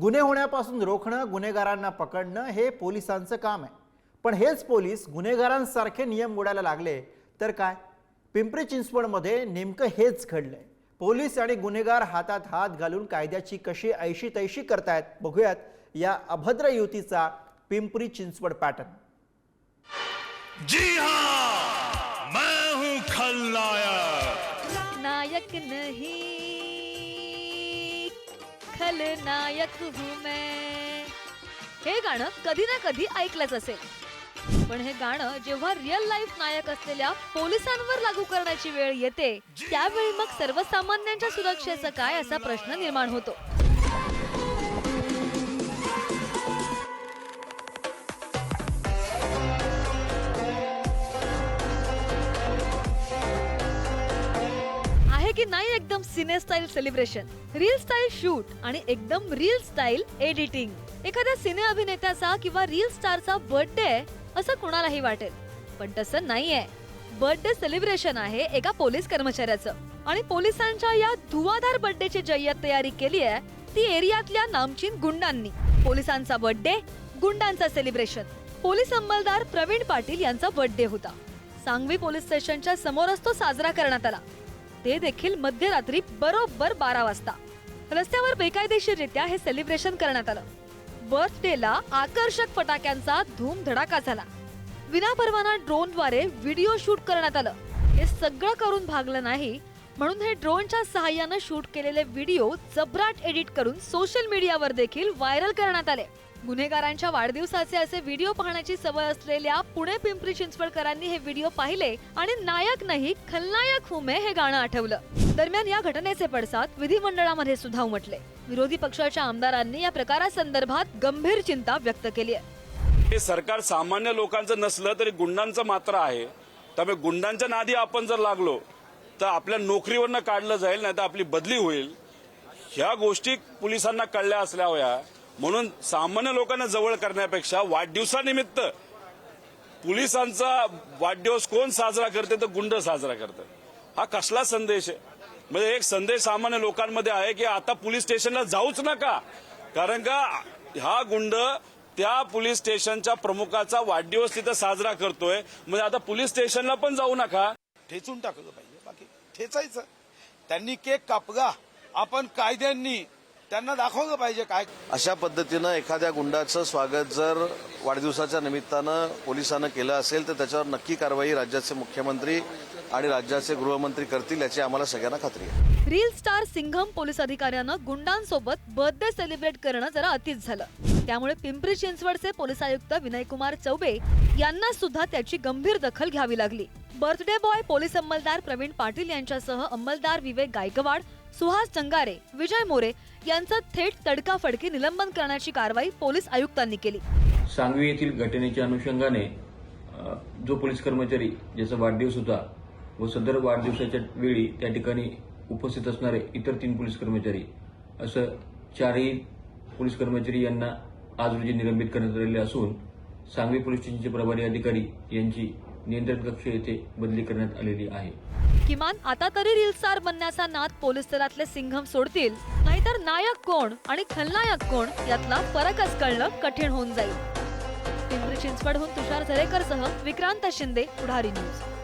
गुन्हे होण्यापासून रोखणं गुन्हेगारांना पकडणं हे पोलिसांचं काम आहे. पण हेच पोलीस गुन्हेगारांसारखे नियम मोडायला लागले तर काय? पिंपरी चिंचवडमध्ये नेमकं हेच घडलंय. पोलीस आणि गुन्हेगार हातात हात घालून कायद्याची कशी ऐशी तैशी करतायत बघूयात या अभद्र युतीचा पिंपरी चिंचवड पॅटर्न. जी हाँ! मैं हूँ खलनायक। नायक नहीं खलनायक हूं मैं। हे गाणं कधी ना कधी ऐकलंच असेल. पण हे गाणं जेव्हा रिअल लाईफ नायक असलेल्या पोलिसांवर लागू करण्याची वेळ येते त्यावेळी मग सर्वसामान्यांच्या सुरक्षेचं काय असा प्रश्न निर्माण होतो? की नाही एकदम cine style celebration. Reel style shoot आणि एकदम रील स्टाईल एडिटिंग एखाद्या सिने अभिनेत्याचा किंवा रील स्टारचा बर्थडे असं कुणालाही वाटेल. पण तसं नाहीये. बर्थडे सेलिब्रेशन आहे एका पोलीस कर्मचाऱ्याचं. आणि पोलिसांच्या या धुवाधार बर्थडेची जय्यत तयारी केली आहे ती एरियातल्या नामचीन गुंडांनी. पोलिसांचा बर्थडे गुंडांचा सेलिब्रेशन पोलीस अंमलदार प्रवीण पाटील यांचा बर्थडे होता. सांगवी पोलीस स्टेशनच्या समोरच तो साजरा करण्यात आला. ते देखील मध्यरात्री बरोबर बारा वाजता. रस्त्यावर बेकायदेशीररित्या हे सेलिब्रेशन करण्यात आलं. बर्थडेला आकर्षक फटाक्यांचा धूम धडाका झाला. विनापरवाना ड्रोनद्वारे व्हिडिओ शूट करण्यात आलं. हे सगळं करून भागलं नाही म्हणून हे ड्रोनच्या सहाय्यानं शूट केलेले व्हिडिओ जबराट एडिट करून सोशल मीडियावर देखील व्हायरल करण्यात आले. गुन्हेगारांच्या वाढदिवसाचे असे व्हिडिओ पाहण्याची सवय असलेल्या पुणे पिंपरी चिंचवडकरांनी हे व्हिडिओ पाहिले आणि नायक नाही खलनायक हुमे हे गाणं आठवलं. दरम्यान या घटनेचे पडसाद विधिमंडळामध्ये सुद्धा उमटले. विरोधी पक्षाच्या आमदारांनी या प्रकारासंदर्भात गंभीर चिंता व्यक्त केली आहे. हे सरकार सामान्य लोकांचं नसलं तरी गुंडांचं मात्र आहे. त्यामुळे गुंडांच्या नादी आपण जर लागलो तर आपल्या नोकरीवरनं काढलं जाईल नाही तर आपली बदली होईल. ह्या गोष्टी पोलिसांना कळल्या असल्या हव्या म्हणून सामान्य लोकांना जवळ करण्यापेक्षा वाढदिवसानिमित्त पोलिसांचा वाढदिवस कोण साजरा करते तर गुंड साजरा करते हा कसला संदेश आहे? म्हणजे एक संदेश सामान्य लोकांमध्ये आहे की आता पोलीस स्टेशनला जाऊच नका. कारण का हा गुंड त्या पोलीस स्टेशनच्या प्रमुखाचा वाढदिवस तिथं साजरा करतोय. म्हणजे आता पोलीस स्टेशनला पण जाऊ नका. ठेचून टाकलं पाहिजे खेचायचं. त्यांनी केक कापगा. आपण कायद्यांनी त्यांना दाखवलं पाहिजे काय. अशा पद्धतीनं एखाद्या गुंडाचं स्वागत जर वाढदिवसाच्या निमित्तानं पोलिसानं केलं असेल तर त्याच्यावर नक्की कारवाई राज्याचे मुख्यमंत्री आणि राज्याचे गृहमंत्री करतील याची आम्हाला सगळ्यांना खात्री आहे. रील स्टार सिंघम पोलीस अधिकाऱ्यानं गुंडांसोबत बर्थडे सेलिब्रेट करणं जरा अतिच झालं. त्यामुळे पिंपरी चिंचवडचे पोलीस आयुक्त विनयकुमार चौबे यांना सुद्धा त्याची गंभीर दखल घ्यावी लागली. बर्थडे बॉय पोलीस अंमलदार प्रवीण पाटील यांच्यासह अंमलदार विवेक गायकवाड सुहास चंगारे विजय मोरे यांचं थेट तडकाफडकी निलंबन करण्याची कारवाई पोलीस आयुक्तांनी केली. सांगवी येथील घटनेच्या अनुषंगाने जो पोलीस कर्मचारी ज्याचा वाढदिवस होता व सदर वाढदिवसाच्या वेळी त्या ठिकाणी उपस्थित असणारे इतर तीन पोलीस कर्मचारी असं चारही पोलीस कर्मचारी यांना आज रोजी निलंबित करण्यात आलेले असून सांगवी पोलीस स्टेशनचे प्रभारी अधिकारी यांची नियंत्रण कक्ष येथे बदली करण्यात आलेली आहे. किमान आता तरी रिलसार बनण्याचा नाद पोलीस दलातले सिंघम सोडतील नाहीतर नायक कोण आणि खलनायक कोण यातला फरकच कळणं कठीण होऊन जाईल. पिंपरी चिंचवडहून तुषार झरेकर सह विक्रांत शिंदे पुढारी न्यूज.